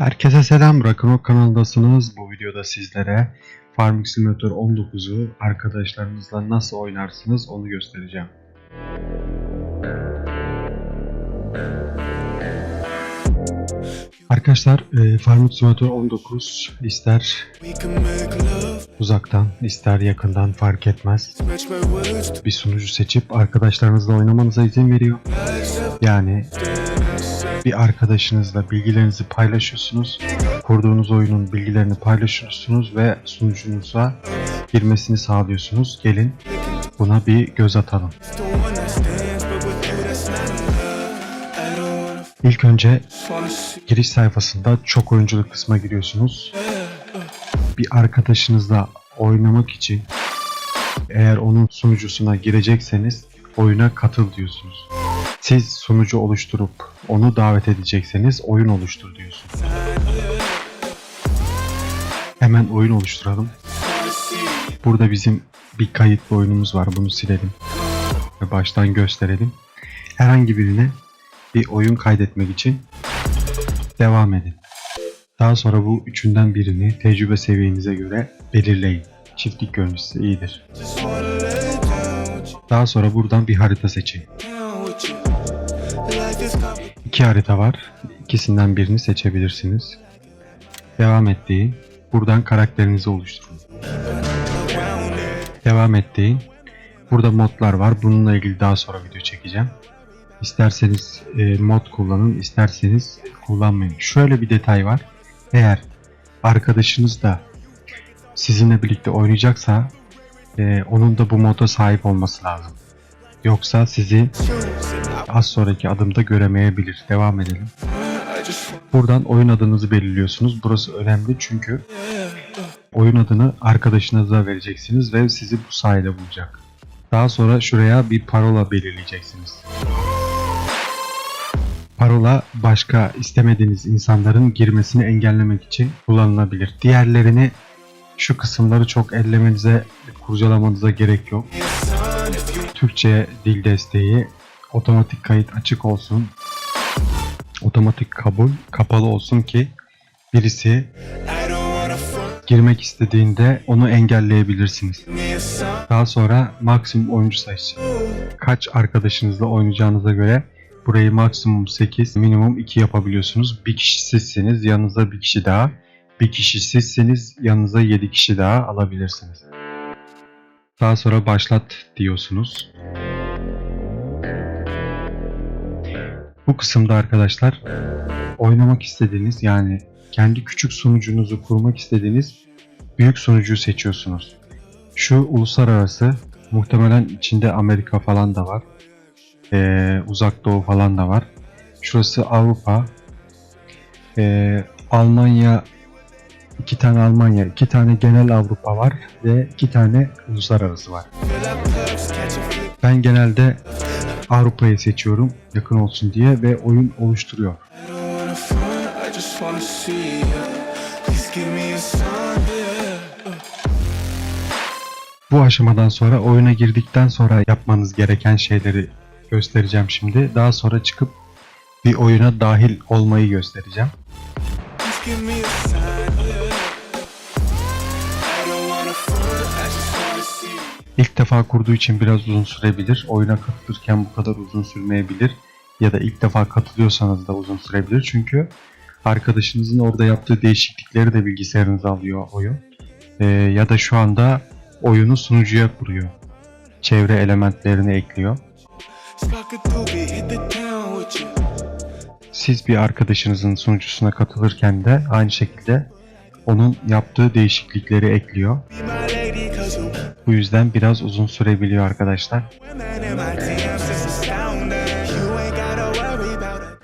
Herkese selam Rock'n'Rock kanalındasınız. Bu videoda sizlere Farming Simulator 19'u arkadaşlarınızla nasıl oynarsınız onu göstereceğim. Arkadaşlar e, Farming Simulator 19 ister uzaktan ister yakından fark etmez. Bir sunucu seçip arkadaşlarınızla oynamanıza izin veriyor. Yani bir arkadaşınızla bilgilerinizi paylaşıyorsunuz. Kurduğunuz oyunun bilgilerini paylaşıyorsunuz ve sunucunuza girmesini sağlıyorsunuz. Gelin buna bir göz atalım. İlk önce giriş sayfasında çok oyunculuk kısmına giriyorsunuz. Bir arkadaşınızla oynamak için eğer onun sunucusuna girecekseniz oyuna katıl diyorsunuz. Siz sunucu oluşturup onu davet edecekseniz oyun oluştur diyorsunuz. Hemen oyun oluşturalım. Burada bizim bir kayıtlı oyunumuz var. Bunu silelim. Ve baştan gösterelim. Herhangi birine bir oyun kaydetmek için devam edin. Daha sonra bu üçünden birini tecrübe seviyenize göre belirleyin. Çiftlik görüntüsü iyidir. Daha sonra buradan bir harita seçin. İki harita var. İkisinden birini seçebilirsiniz. Devam et. Buradan karakterinizi oluşturun. Devam et. Burada modlar var. Bununla ilgili daha sonra video çekeceğim. İsterseniz e, mod kullanın, isterseniz kullanmayın. Şöyle bir detay var. Eğer arkadaşınız da sizinle birlikte oynayacaksa e, onun da bu moda sahip olması lazım. Yoksa sizi az sonraki adımda göremeyebilir. Devam edelim. Buradan oyun adınızı belirliyorsunuz. Burası önemli çünkü oyun adını arkadaşınıza vereceksiniz ve sizi bu sayede bulacak. Daha sonra şuraya bir parola belirleyeceksiniz. Parola başka istemediğiniz insanların girmesini engellemek için kullanılabilir. Diğerlerini şu kısımları çok ellemenize, kurcalamanıza gerek yok. Türkçe dil desteği, otomatik kayıt açık olsun. Otomatik kabul kapalı olsun ki birisi girmek istediğinde onu engelleyebilirsiniz. Daha sonra maksimum oyuncu sayısı. Kaç arkadaşınızla oynayacağınıza göre burayı maksimum 8, minimum 2 yapabiliyorsunuz. Bir kişi sizseniz yanınıza bir kişi daha. Bir kişi sizseniz yanınıza 7 kişi daha alabilirsiniz. Daha sonra başlat diyorsunuz. Bu kısımda arkadaşlar oynamak istediğiniz yani kendi küçük sunucunuzu kurmak istediğiniz büyük sunucuyu seçiyorsunuz. Şu uluslararası muhtemelen içinde Amerika falan da var. Ee, uzak doğu falan da var. Şurası Avrupa. Ee, Almanya iki tane Almanya, iki tane genel Avrupa var ve iki tane uluslararası var. Ben genelde Avrupa'yı seçiyorum yakın olsun diye ve oyun oluşturuyor. Bu aşamadan sonra oyuna girdikten sonra yapmanız gereken şeyleri göstereceğim şimdi. Daha sonra çıkıp bir oyuna dahil olmayı göstereceğim. Give me a İlk defa kurduğu için biraz uzun sürebilir. Oyuna katılırken bu kadar uzun sürmeyebilir. Ya da ilk defa katılıyorsanız da uzun sürebilir. Çünkü arkadaşınızın orada yaptığı değişiklikleri de bilgisayarınıza alıyor oyun. Ee, ya da şu anda oyunu sunucuya kuruyor. Çevre elementlerini ekliyor. Siz bir arkadaşınızın sunucusuna katılırken de aynı şekilde onun yaptığı değişiklikleri ekliyor. Bu yüzden biraz uzun sürebiliyor arkadaşlar.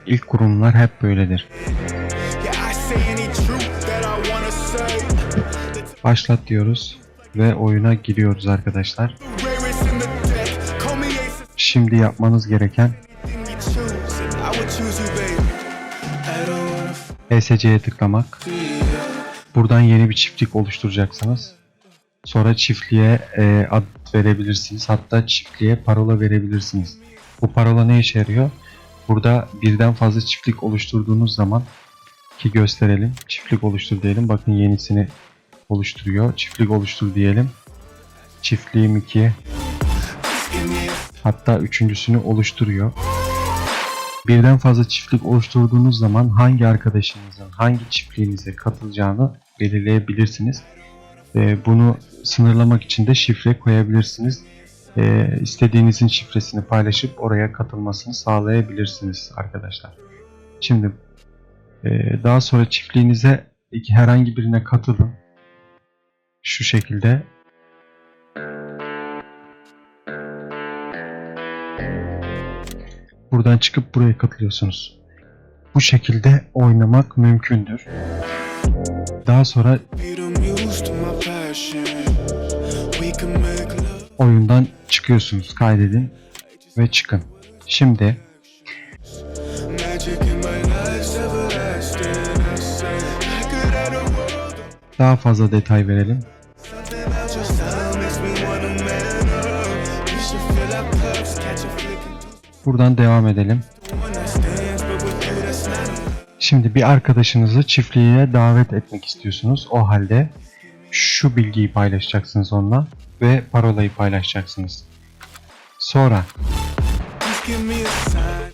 İlk kurumlar hep böyledir. Başlat diyoruz ve oyuna giriyoruz arkadaşlar. Şimdi yapmanız gereken ESC'ye tıklamak. Buradan yeni bir çiftlik oluşturacaksınız. Sonra çiftliğe e, ad verebilirsiniz. Hatta çiftliğe parola verebilirsiniz. Bu parola ne işe yarıyor? Burada birden fazla çiftlik oluşturduğunuz zaman ki gösterelim. Çiftlik oluştur diyelim. Bakın yenisini oluşturuyor. Çiftlik oluştur diyelim. Çiftliğim 2. Give me a Hatta üçüncüsünü oluşturuyor. Birden fazla çiftlik oluşturduğunuz zaman hangi arkadaşınızın hangi çiftliğinize katılacağını belirleyebilirsiniz. Ee, bunu sınırlamak için de şifre koyabilirsiniz. Ee, istediğinizin şifresini paylaşıp oraya katılmasını sağlayabilirsiniz arkadaşlar. Şimdi e, daha sonra çiftliğinize herhangi birine katılın. Şu şekilde Buradan çıkıp buraya katılıyorsunuz. Bu şekilde oynamak mümkündür. Daha sonra oyundan çıkıyorsunuz. Kaydedin ve çıkın. Şimdi daha fazla detay verelim. Buradan devam edelim. Şimdi bir arkadaşınızı çiftliğe davet etmek istiyorsunuz. O halde şu bilgiyi paylaşacaksınız onunla ve parolayı paylaşacaksınız. Sonra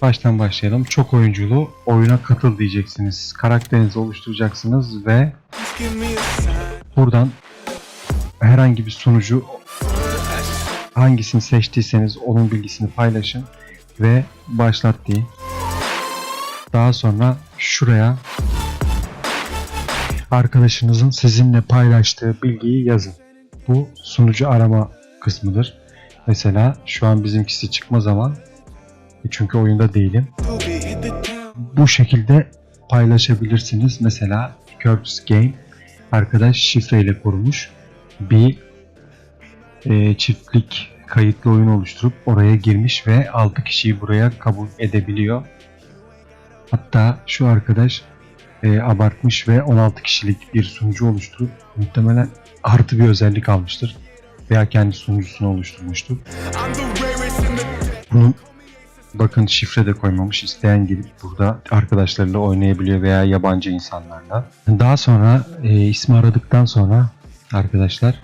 baştan başlayalım. Çok oyunculu oyuna katıl diyeceksiniz. Karakterinizi oluşturacaksınız ve buradan herhangi bir sunucu hangisini seçtiyseniz onun bilgisini paylaşın ve başlat deyin. Daha sonra şuraya arkadaşınızın sizinle paylaştığı bilgiyi yazın. Bu sunucu arama kısmıdır. Mesela şu an bizimkisi çıkmaz ama e, çünkü oyunda değilim. Bu şekilde paylaşabilirsiniz. Mesela Curtis Game arkadaş şifreyle kurmuş bir e, çiftlik kayıtlı oyun oluşturup oraya girmiş ve 6 kişiyi buraya kabul edebiliyor. Hatta şu arkadaş e, abartmış ve 16 kişilik bir sunucu oluşturup muhtemelen artı bir özellik almıştır. Veya kendi sunucusunu oluşturmuştur. Bunun bakın şifre de koymamış. İsteyen gelip burada arkadaşlarıyla oynayabiliyor veya yabancı insanlarla. Daha sonra e, ismi aradıktan sonra arkadaşlar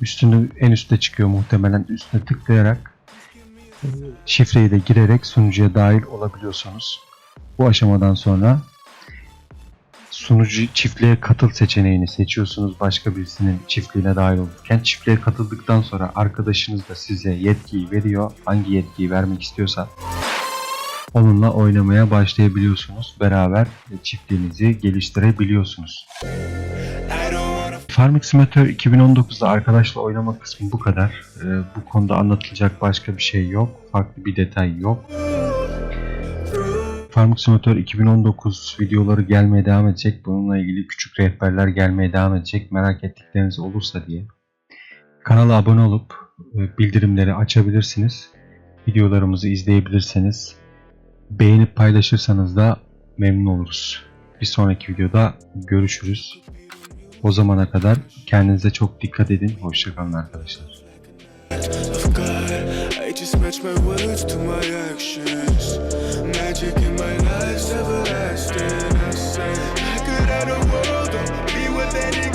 üstünü en üstte çıkıyor muhtemelen üstüne tıklayarak e, şifreyi de girerek sunucuya dahil olabiliyorsunuz. Bu aşamadan sonra sunucu çiftliğe katıl seçeneğini seçiyorsunuz başka birisinin çiftliğine dahil olurken. Çiftliğe katıldıktan sonra arkadaşınız da size yetkiyi veriyor. Hangi yetkiyi vermek istiyorsa onunla oynamaya başlayabiliyorsunuz. Beraber çiftliğinizi geliştirebiliyorsunuz. Farming Simulator 2019'da arkadaşla oynama kısmı bu kadar. Ee, bu konuda anlatılacak başka bir şey yok. Farklı bir detay yok. Farming Simulator 2019 videoları gelmeye devam edecek. Bununla ilgili küçük rehberler gelmeye devam edecek. Merak ettikleriniz olursa diye. Kanala abone olup e, bildirimleri açabilirsiniz. Videolarımızı izleyebilirsiniz. Beğenip paylaşırsanız da memnun oluruz. Bir sonraki videoda görüşürüz. O zamana kadar kendinize çok dikkat edin. Hoşçakalın arkadaşlar. just match my words to my actions. Magic in my life's everlasting. I say I could have the world, don't be with any gold.